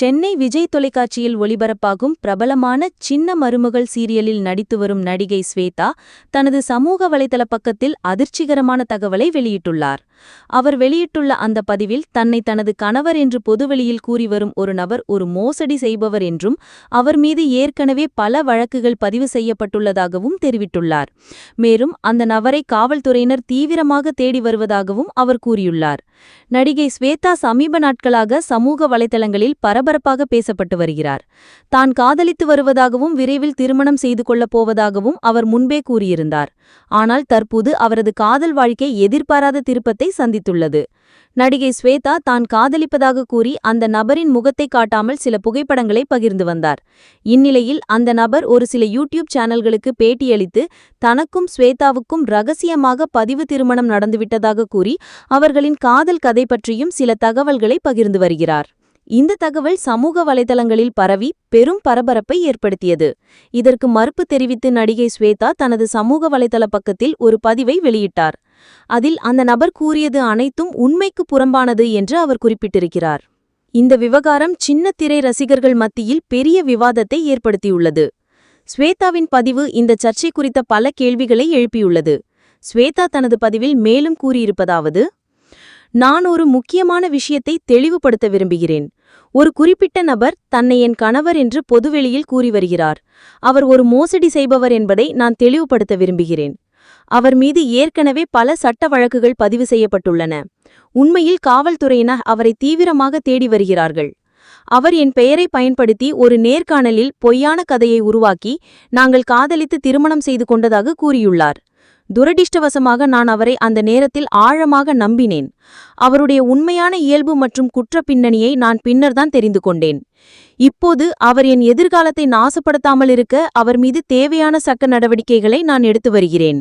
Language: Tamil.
சென்னை விஜய் தொலைக்காட்சியில் ஒளிபரப்பாகும் பிரபலமான சின்ன மருமகள் சீரியலில் நடித்து வரும் நடிகை ஸ்வேதா தனது சமூக வலைதள பக்கத்தில் அதிர்ச்சிகரமான தகவலை வெளியிட்டுள்ளார். அவர் வெளியிட்டுள்ள அந்த பதிவில் தன்னை தனது கணவர் என்று பொதுவெளியில் கூறி வரும் ஒரு நபர் ஒரு மோசடி செய்பவர் என்றும் அவர் மீது ஏற்கனவே பல வழக்குகள் பதிவு செய்யப்பட்டுள்ளதாகவும் தெரிவித்துள்ளார். மேலும் அந்த நபரை காவல்துறையினர் தீவிரமாக தேடி வருவதாகவும் அவர் கூறியுள்ளார். நடிகை ஸ்வேதா சமீப நாட்களாக சமூக வலைதளங்களில் பரபரப்பாக பேசப்பட்டு வருகிறார். தான் காதலித்து வருவதாகவும் விரைவில் திருமணம் செய்து கொள்ளப் போவதாகவும் அவர் முன்பே கூறியிருந்தார். ஆனால் தற்போது அவரது காதல் வாழ்க்கை எதிர்பாராத திருப்பத்தை சந்தித்துள்ளது. நடிகை ஸ்வேதா தான் காதலிப்பதாக கூறி அந்த நபரின் முகத்தை காட்டாமல் சில புகைப்படங்களை பகிர்ந்து வந்தார். இந்நிலையில் அந்த நபர் ஒரு சில யூடியூப் சேனல்களுக்கு பேட்டியளித்து தனக்கும் ஸ்வேதாவுக்கும் ரகசியமாக பதிவு திருமணம் நடந்துவிட்டதாக கூறி அவர்களின் காதல் கதை பற்றியும் சில தகவல்களை பகிர்ந்து வருகிறார். இந்த தகவல் சமூக வலைதளங்களில் பரவி பெரும் பரபரப்பை ஏற்படுத்தியது. இதற்கு மறுப்பு தெரிவித்து நடிகை ஸ்வேதா தனது சமூக வலைதள பக்கத்தில் ஒரு பதிவை வெளியிட்டார். அதில் அந்த நபர் கூறியது அனைத்தும் உண்மைக்கு புறம்பானது என்று அவர் குறிப்பிட்டிருக்கிறார். இந்த விவகாரம் சின்ன திரை ரசிகர்கள் மத்தியில் பெரிய விவாதத்தை ஏற்படுத்தியுள்ளது. ஸ்வேதாவின் பதிவு இந்த சர்ச்சை குறித்த பல கேள்விகளை எழுப்பியுள்ளது. ஸ்வேதா தனது பதிவில் மேலும் கூறியிருப்பதாவது நான் ஒரு முக்கியமான விஷயத்தை தெளிவுபடுத்த விரும்புகிறேன். ஒரு குறிப்பிட்ட நபர் தன்னை என் கணவர் என்று பொதுவெளியில் கூறி வருகிறார். அவர் ஒரு மோசடி செய்பவர் என்பதை நான் தெளிவுபடுத்த விரும்புகிறேன். அவர் மீது ஏற்கனவே பல சட்ட வழக்குகள் பதிவு செய்யப்பட்டுள்ளன. உண்மையில் காவல்துறையினர் அவரை தீவிரமாக தேடி வருகிறார்கள். அவர் என் பெயரை பயன்படுத்தி ஒரு நேர்காணலில் பொய்யான கதையை உருவாக்கி நாங்கள் காதலித்து திருமணம் செய்து கொண்டதாக கூறியுள்ளார். துரடிஷ்டவசமாக நான் அவரை அந்த நேரத்தில் ஆழமாக நம்பினேன். அவருடைய உண்மையான இயல்பு மற்றும் குற்ற பின்னணியை நான் பின்னர்தான் தெரிந்து கொண்டேன். இப்போது அவர் என் எதிர்காலத்தை நாசப்படுத்தாமல் இருக்க அவர் மீது தேவையான சக்க நடவடிக்கைகளை நான் எடுத்து வருகிறேன்.